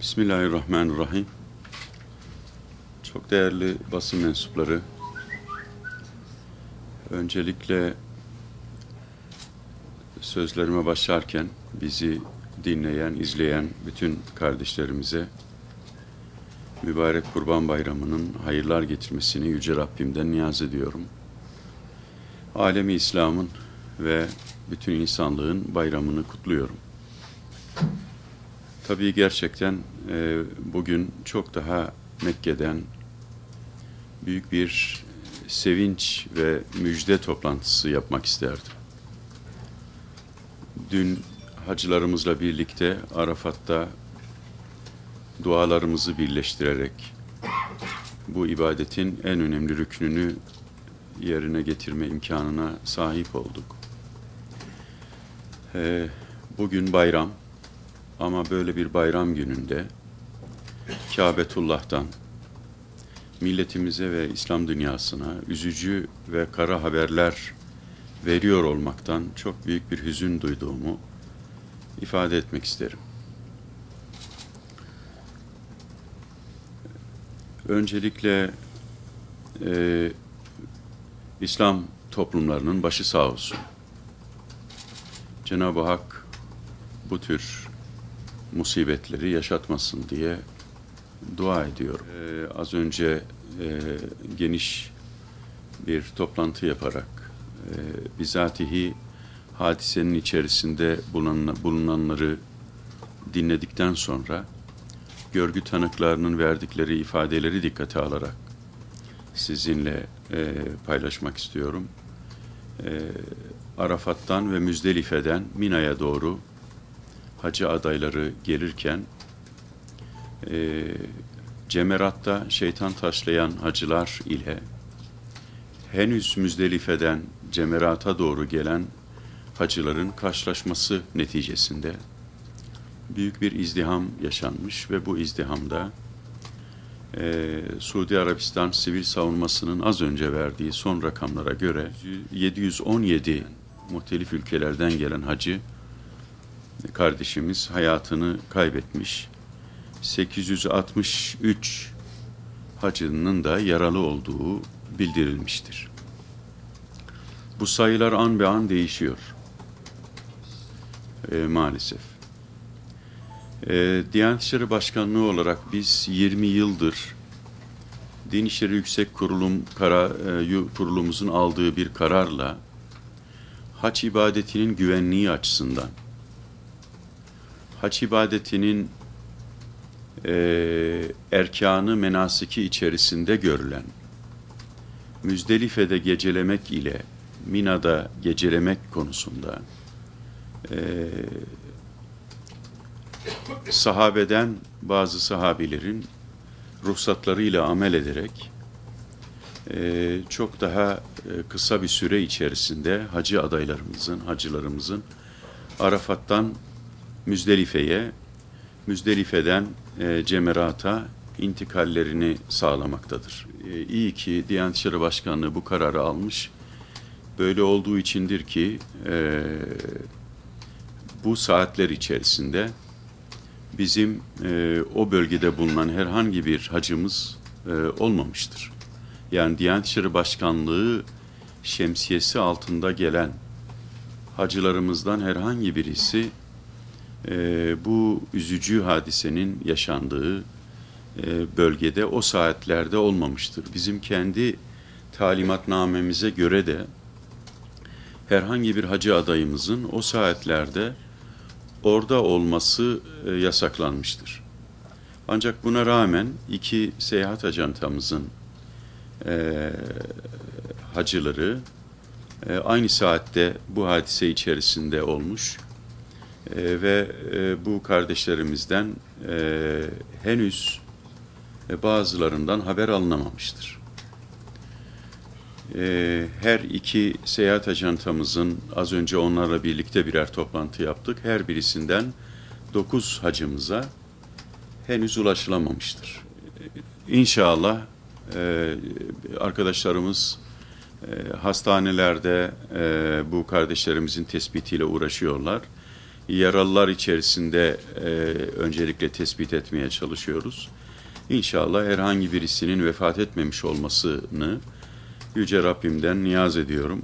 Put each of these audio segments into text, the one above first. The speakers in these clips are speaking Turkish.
Bismillahirrahmanirrahim. Çok değerli basın mensupları, öncelikle sözlerime başlarken bizi dinleyen, izleyen bütün kardeşlerimize mübarek Kurban Bayramı'nın hayırlar getirmesini Yüce Rabbimden niyaz ediyorum. Alemi İslam'ın ve bütün insanlığın bayramını kutluyorum. Tabii gerçekten e, bugün çok daha Mekke'den büyük bir sevinç ve müjde toplantısı yapmak isterdim. Dün hacılarımızla birlikte Arafat'ta dualarımızı birleştirerek bu ibadetin en önemli rüknünü yerine getirme imkanına sahip olduk. Ee, bugün bayram ama böyle bir bayram gününde Kabetullah'tan milletimize ve İslam dünyasına üzücü ve kara haberler veriyor olmaktan çok büyük bir hüzün duyduğumu ifade etmek isterim. Öncelikle e, İslam toplumlarının başı sağ olsun. Cenab-ı Hak bu tür musibetleri yaşatmasın diye dua ediyorum. Ee, az önce e, geniş bir toplantı yaparak e, bizatihi hadisenin içerisinde bulunan, bulunanları dinledikten sonra görgü tanıklarının verdikleri ifadeleri dikkate alarak sizinle e, paylaşmak istiyorum. E, Arafat'tan ve Müzdelife'den Mina'ya doğru hacı adayları gelirken e, Cemerat'ta şeytan taşlayan hacılar ile henüz Müzdelife'den Cemerat'a doğru gelen hacıların karşılaşması neticesinde büyük bir izdiham yaşanmış ve bu izdihamda e, Suudi Arabistan sivil savunmasının az önce verdiği son rakamlara göre 717 muhtelif ülkelerden gelen hacı kardeşimiz hayatını kaybetmiş. 863 hacının da yaralı olduğu bildirilmiştir. Bu sayılar an be an değişiyor. E, maalesef. E, Diyanet İşleri Başkanlığı olarak biz 20 yıldır Din İşleri Yüksek Kurulum kara, e, kurulumuzun aldığı bir kararla haç ibadetinin güvenliği açısından haç ibadetinin e, erkanı menasiki içerisinde görülen Müzdelife'de gecelemek ile Mina'da gecelemek konusunda e, sahabeden bazı sahabilerin ruhsatlarıyla amel ederek e, çok daha e, kısa bir süre içerisinde hacı adaylarımızın, hacılarımızın Arafat'tan Müzdelife'ye, Müzdelife'den e, Cemerat'a intikallerini sağlamaktadır. E, iyi ki Diyanet İşleri Başkanlığı bu kararı almış. Böyle olduğu içindir ki e, bu saatler içerisinde bizim e, o bölgede bulunan herhangi bir hacımız e, olmamıştır. Yani Diyanet İşleri Başkanlığı şemsiyesi altında gelen hacılarımızdan herhangi birisi e, bu üzücü hadisenin yaşandığı e, bölgede o saatlerde olmamıştır. Bizim kendi talimatnamemize göre de herhangi bir hacı adayımızın o saatlerde orada olması e, yasaklanmıştır. Ancak buna rağmen iki seyahat ajantamızın e, hacıları e, aynı saatte bu hadise içerisinde olmuş e, ve e, bu kardeşlerimizden e, henüz e, bazılarından haber alınamamıştır. E, her iki seyahat ajantamızın az önce onlarla birlikte birer toplantı yaptık. Her birisinden dokuz hacımıza henüz ulaşılamamıştır. İnşallah e, arkadaşlarımız e, hastanelerde e, bu kardeşlerimizin tespitiyle uğraşıyorlar. Yaralılar içerisinde e, öncelikle tespit etmeye çalışıyoruz. İnşallah herhangi birisinin vefat etmemiş olmasını Yüce Rabbimden niyaz ediyorum.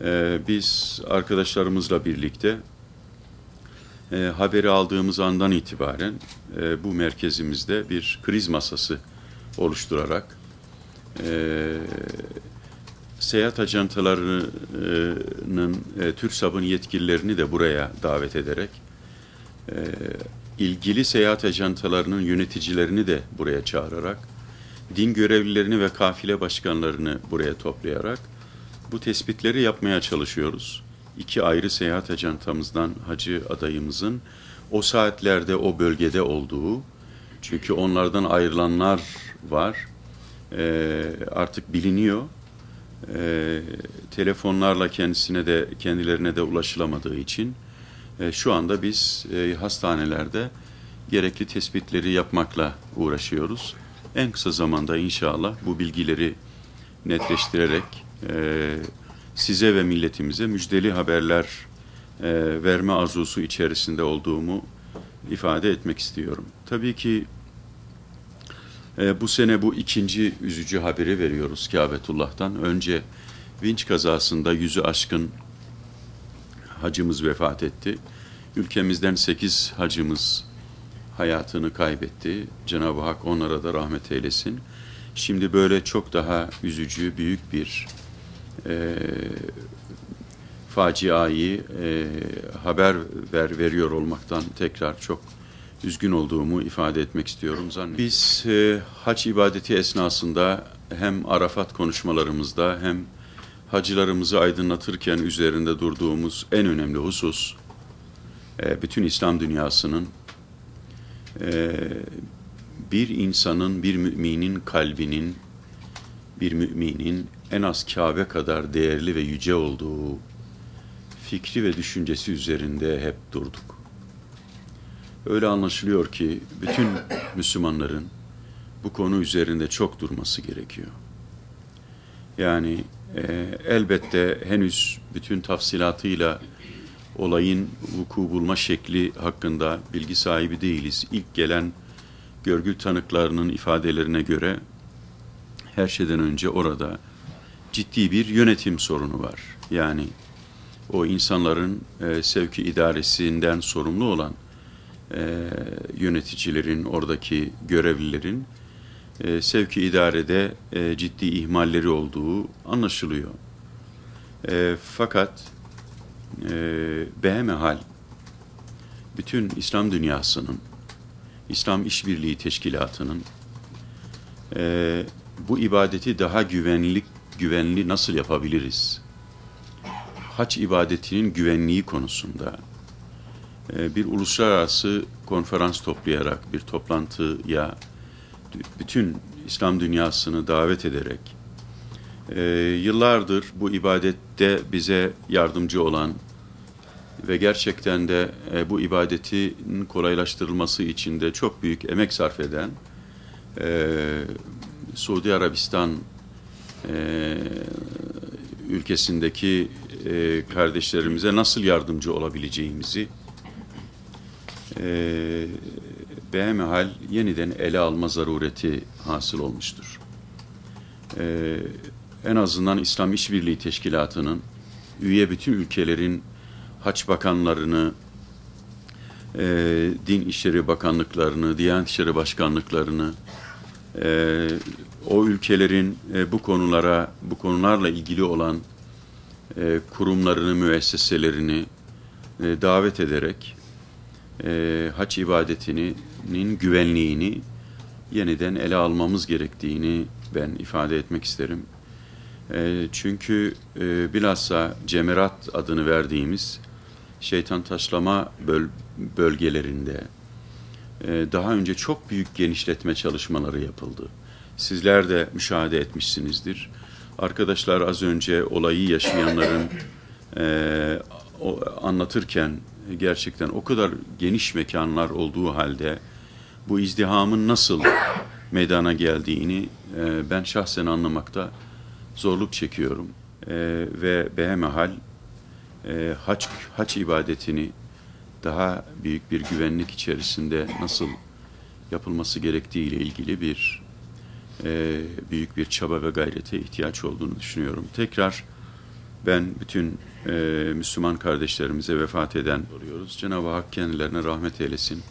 E, biz arkadaşlarımızla birlikte e, haberi aldığımız andan itibaren e, bu merkezimizde bir kriz masası oluşturarak e, seyahat ajantalarının e, TÜRSAB'ın yetkililerini de buraya davet ederek e, ilgili seyahat ajantalarının yöneticilerini de buraya çağırarak din görevlilerini ve kafile başkanlarını buraya toplayarak bu tespitleri yapmaya çalışıyoruz. İki ayrı seyahat ajantamızdan hacı adayımızın o saatlerde o bölgede olduğu çünkü onlardan ayrılanlar var e, artık biliniyor e, telefonlarla kendisine de kendilerine de ulaşılamadığı için e, şu anda biz e, hastanelerde gerekli tespitleri yapmakla uğraşıyoruz. En kısa zamanda inşallah bu bilgileri netleştirerek e, size ve milletimize müjdeli haberler e, verme arzusu içerisinde olduğumu ifade etmek istiyorum. Tabii ki e, bu sene bu ikinci üzücü haberi veriyoruz Kabetullah'tan. Önce vinç kazasında yüzü aşkın hacımız vefat etti. Ülkemizden sekiz hacımız hayatını kaybetti. Cenab-ı Hak onlara da rahmet eylesin. Şimdi böyle çok daha üzücü, büyük bir e, faciayı e, haber ver, veriyor olmaktan tekrar çok üzgün olduğumu ifade etmek istiyorum zannediyorum. Biz e, hac ibadeti esnasında hem Arafat konuşmalarımızda hem hacılarımızı aydınlatırken üzerinde durduğumuz en önemli husus e, bütün İslam dünyasının e, bir insanın, bir müminin kalbinin, bir müminin en az Kabe kadar değerli ve yüce olduğu fikri ve düşüncesi üzerinde hep durduk. Öyle anlaşılıyor ki bütün Müslümanların bu konu üzerinde çok durması gerekiyor. Yani e, elbette henüz bütün tafsilatıyla olayın vuku bulma şekli hakkında bilgi sahibi değiliz. İlk gelen görgü tanıklarının ifadelerine göre her şeyden önce orada ciddi bir yönetim sorunu var. Yani o insanların e, sevki idaresinden sorumlu olan e, yöneticilerin, oradaki görevlilerin e, sevki idarede e, ciddi ihmalleri olduğu anlaşılıyor. E, fakat e, behemehal bütün İslam dünyasının, İslam İşbirliği Teşkilatı'nın e, bu ibadeti daha güvenli, güvenli nasıl yapabiliriz? Haç ibadetinin güvenliği konusunda bir uluslararası konferans toplayarak bir toplantıya bütün İslam dünyasını davet ederek e, yıllardır bu ibadette bize yardımcı olan ve gerçekten de e, bu ibadetin kolaylaştırılması için de çok büyük emek sarf eden Suudi Arabistan ülkesindeki kardeşlerimize nasıl yardımcı olabileceğimizi e, behemihal yeniden ele alma zarureti hasıl olmuştur. E, en azından İslam İşbirliği Teşkilatı'nın üye bütün ülkelerin haç bakanlarını, e, din işleri bakanlıklarını, diyanet işleri başkanlıklarını, e, o ülkelerin e, bu konulara, bu konularla ilgili olan e, kurumlarını, müesseselerini e, davet ederek e, haç ibadetinin güvenliğini yeniden ele almamız gerektiğini ben ifade etmek isterim. E, çünkü e, bilhassa Cemerat adını verdiğimiz şeytan taşlama böl bölgelerinde e, daha önce çok büyük genişletme çalışmaları yapıldı. Sizler de müşahede etmişsinizdir. Arkadaşlar az önce olayı yaşayanların e, o, anlatırken gerçekten o kadar geniş mekanlar olduğu halde bu izdihamın nasıl meydana geldiğini e, ben şahsen anlamakta zorluk çekiyorum. E, ve behemehal e, haç, haç ibadetini daha büyük bir güvenlik içerisinde nasıl yapılması gerektiği ile ilgili bir e, büyük bir çaba ve gayrete ihtiyaç olduğunu düşünüyorum. Tekrar ben bütün e, Müslüman kardeşlerimize vefat eden oluyoruz. Cenab-ı Hak kendilerine rahmet eylesin.